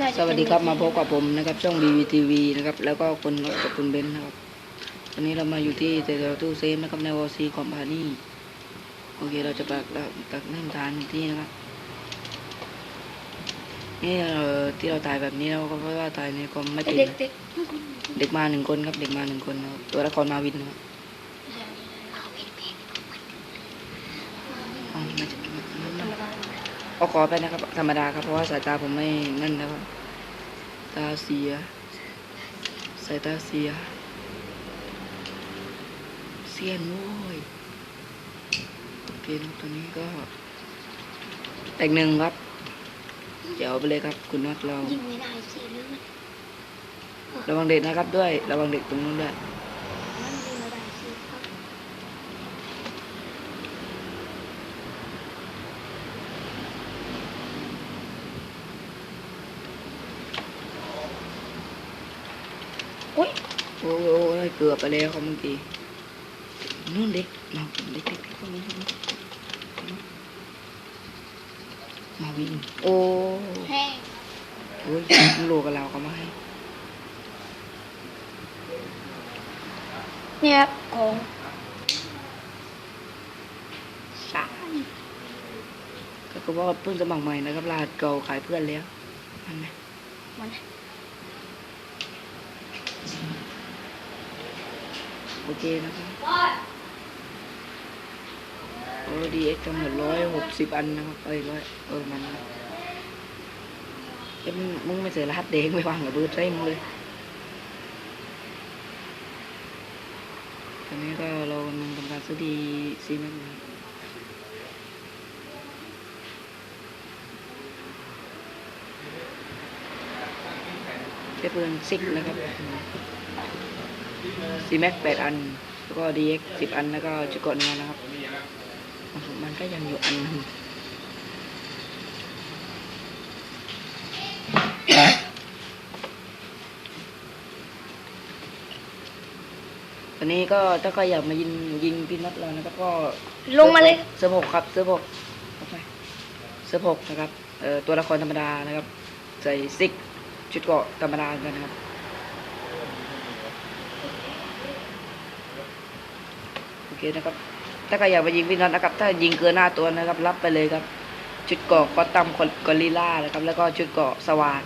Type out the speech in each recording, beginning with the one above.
น่าจะสวัสดีครับมาพบกับผมนะครับช่อง BVTV นะครับแล้วก็คุณนกกับคุณเบนซ์นะครับวันนี้เรามาอยู่ที่แถวๆตู้เซฟนะครับในวอซีคอมพานีโอเคเราจะปักตักน้ำตาลที่นะครับนี่เอ่อที่เราถ่ายแบบนี้เราก็เพราะว่าถ่ายในคอมไม่เป็นเด็กนะเด็กเด็กมาหนึ่งคนครับเด็กมาหนึ่งคนนะครับตัวละครมาวินนะครับอ๋อไม่ใช่นั่นนะ ก็ขอไปนะครับ ธรรมดาครับ เพราะว่าสายตาผมไม่นั่นนะครับ ตาเสีย สายตาเสีย เสียนโว้ยโอเคนะตอนนี้ก็ แต่งหนึ่งครับ เดี๋ยวไปเลยครับ คุณน็อตเรา ยิงไม่ได้สิเรื่องมัน ระวังเด็กนะครับด้วย ระวังเด็กตรงนู้นด้วย มันยิงไม่ได้สิครับ โอ้ยโอ้ยเกือบไปแล้วครับเมื่อกี้นู่นเด็กมาเด็กเด็กเด็กตรงนี้ตรงนี้มาวิ่งโอ้แห้งโอ้ยมันโลกับเราเขามาให้เนี่ยครับของสามก็คือว่าเพิ่งสมัครใหม่นะครับรหัสเก่าขายเพื่อนแล้วนั่นไงมัน โอเคนะครับโอ้ดีเอ็กทั้งหมดร้อยหกสิบอันนะครับเอ้ยร้อยเออมันเอ้ยมึงมึงไม่เสียรหัสแดงไม่วางกับเบอร์ใช่มึงเลยตอนนี้ก็เรากำลังทำการซื้อดีซีแม็กนะครับใช้ปืนซิกนะครับ ซีแม็กแปดอัน แล้วก็ดีเอ็กสิบอัน แล้วก็จุดกดเงินนะครับ มันก็ยังอยู่อันหนึงตอนนี้ก็ถ้าใครอยากมายิงยิงพี่น็อตเรานะครับก็ลงมาเลยเสื้อหกครับเสื้อหกเข้าไปเสื้อหกนะครับเอ่อตัวละครธรรมดานะครับ ใส่ซิกชุดเกราะธรรมดากันนะครับ โอ เคนะครับ ถ้าใครอยากไปยิงพี่น็อตนะครับ ถ้ายิงเกินหน้าตัวนะครับ รับไปเลยครับ ชุดเกาะก็ตำกอริลล่านะครับ แล้วก็ชุดเกาะสว่าน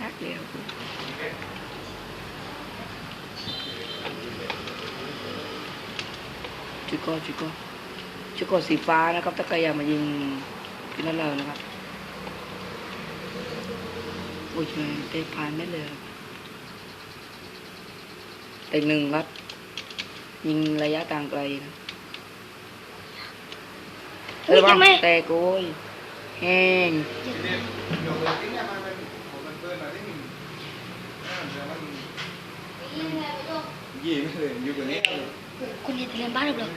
นักเดียวชุดเกาะชุดเกาะชุดเกาะสีฟ้านะครับ ถ้าใครอยากมายิงพี่น็อตเรานะครับ โอ้ยได้ผ่านได้เลยครับแต่หนึ่งครับยิงระยะต่างไกลนะอุ้ยระวัจะงไม่แตกโอ้ยแห้งยี่ไม่เลยอยู่กับนี้คุณเห็นเรียนบ้านหรือเปล่า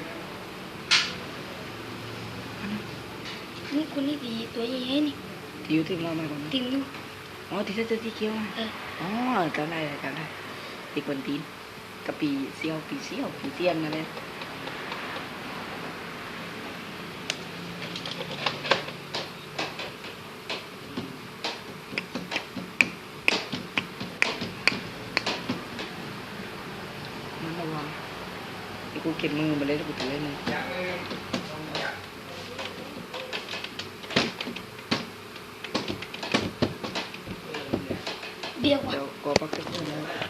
นี่คุณนี่ผีตัวใหญ่ๆนี่ที่อยู่ที่เรามาก่อนนะติง อยู่อ๋อที่เสื้อที่เขียวอะเออ อ๋อจำได้จำได้ปีกวนตีนกับปีเซียวปีเซียวปีเตียนอะไรมันระวังไอ้กูเก็บมือมาเลยแล้วกูถือให้มึงเบี้ย วกว่าเดี๋ยวกอปักสักครู่นะ